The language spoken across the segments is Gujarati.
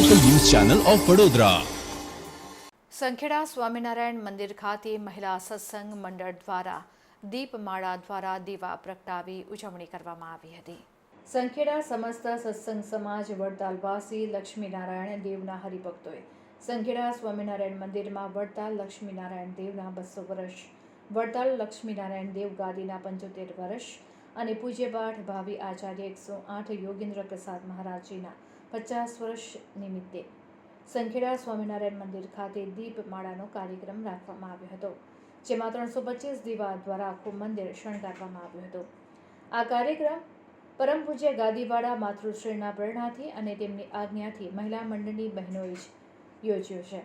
ચેનલ ઓફ વડોદરા સંખેડા સ્વામિનારાયણ મંદિર ખાતે મહિલા સત્સંગ મંડળ દ્વારા દીપમાળા દ્વારા દીવા પ્રગટાવી ઉજવણી કરવામાં આવી હતી. સંખેડા સમસ્ત સત્સંગ સમાજ વડતાલવાસી લક્ષ્મીનારાયણ દેવના હરિભક્તોએ સંખેડા સ્વામિનારાયણ મંદિરમાં વડતાલ લક્ષ્મીનારાયણ દેવના બસો વર્ષ, વડતાલ લક્ષ્મીનારાયણ દેવ ગાદીના પંચોતેર વર્ષ અને પૂજ્યપાઠ ભાવિ આચાર્ય એકસો આઠ યોગેન્દ્ર પ્રસાદ મહારાજજીના પચાસ વર્ષ નિમિત્તે સંખેડા સ્વામિનારાયણ મંદિર ખાતે દીપમાળાનો કાર્યક્રમ રાખવામાં આવ્યો હતો, જેમાં ત્રણસો પચીસ દીવા દ્વારા આખું મંદિર શણગારવામાં આવ્યું હતું. આ કાર્યક્રમ પરમ પૂજ્ય ગાદીવાળા માતૃશ્રીના પ્રેરણાથી અને તેમની આજ્ઞાથી મહિલા મંડળની બહેનોએ જ યોજ્યો છે.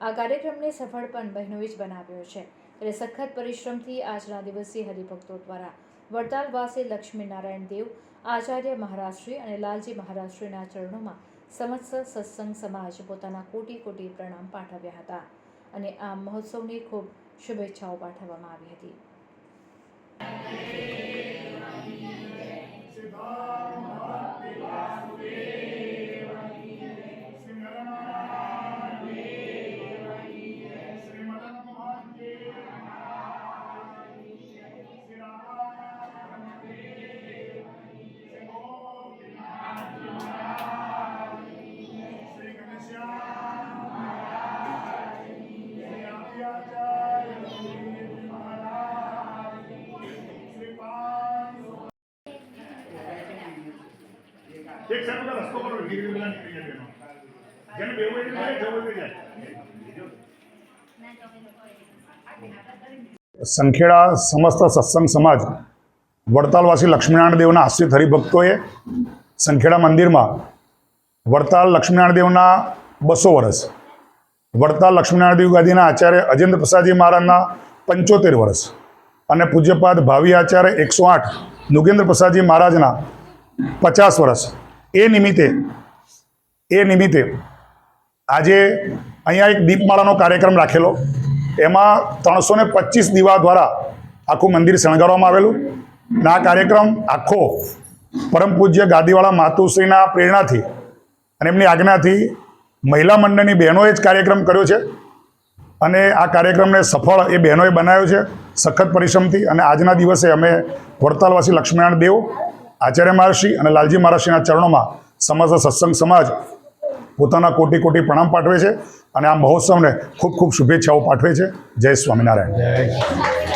આ કાર્યક્રમને સફળ પણ બહેનોએ જ બનાવ્યો છે. ત્યારે સખત પરિશ્રમથી આજના દિવસે હરિભક્તો દ્વારા વડતાલવાસી લક્ષ્મીનારાયણ દેવ, આચાર્ય મહારાજશ્રી અને લાલજી મહારાજશ્રીના ચરણોમાં સમસ્ત સત્સંગ સમાજ પોતાના કોટી કોટી પ્રણામ પાઠવ્યા હતા અને આ મહોત્સવની ખૂબ શુભેચ્છાઓ પાઠવવામાં આવી હતી. એક સાઈડ રસ્તો પર ધીરે બધા નીકળી જાય એનો જેને બેવું એટલે જાય, જવું હોય જાય. સંખેડા સમસ્ત સત્સંગ સમાજ વડતાલવાસી લક્ષ્મીનારાયણ દેવના આશ્રિત હરિભક્તોએ સંખેડા મંદિરમાં વડતાલ લક્ષ્મીનારાયણ દેવના બસો વર્ષ વડતાલ લક્ષ્મીનારાયણ દેવ ગાદીના આચાર્ય અજેન્દ્ર પ્રસાદજી મહારાજના પંચોતેર વર્ષ અને પૂજ્યપાદ ભાવિ આચાર્ય એકસો આઠ નુગેન્દ્ર પ્રસાદજી મહારાજના પચાસ વર્ષ એ નિમિત્તે એ નિમિત્તે આજે અહીંયા એક દીપમાળાનો કાર્યક્રમ રાખેલો. એમાં ત્રણસો ને પચીસ દીવા દ્વારા આખું મંદિર શણગારવામાં આવેલું. અને આ કાર્યક્રમ આખો પરમ પૂજ્ય ગાદીવાળા માતુશ્રીના પ્રેરણાથી અને એમની આજ્ઞાથી મહિલા મંડળની બહેનોએ જ કાર્યક્રમ કર્યો છે. અને આ કાર્યક્રમને સફળ એ બહેનોએ બનાવ્યો છે, સખત પરિશ્રમથી. અને આજના દિવસે અમે વડતાલવાસી લક્ષ્મીનારાયણ દેવ આચાર્ય મહારાષ્ટ્રી અને લાલજી મહારાષ્ટ્રીના ચરણોમાં સમસ્ત સત્સંગ સમાજ પોતાના કોટી કોટી પ્રણામ પાઠવે છે અને આ મહોત્સવને ખૂબ ખૂબ શુભેચ્છાઓ પાઠવે છે. જય સ્વામિનારાયણ.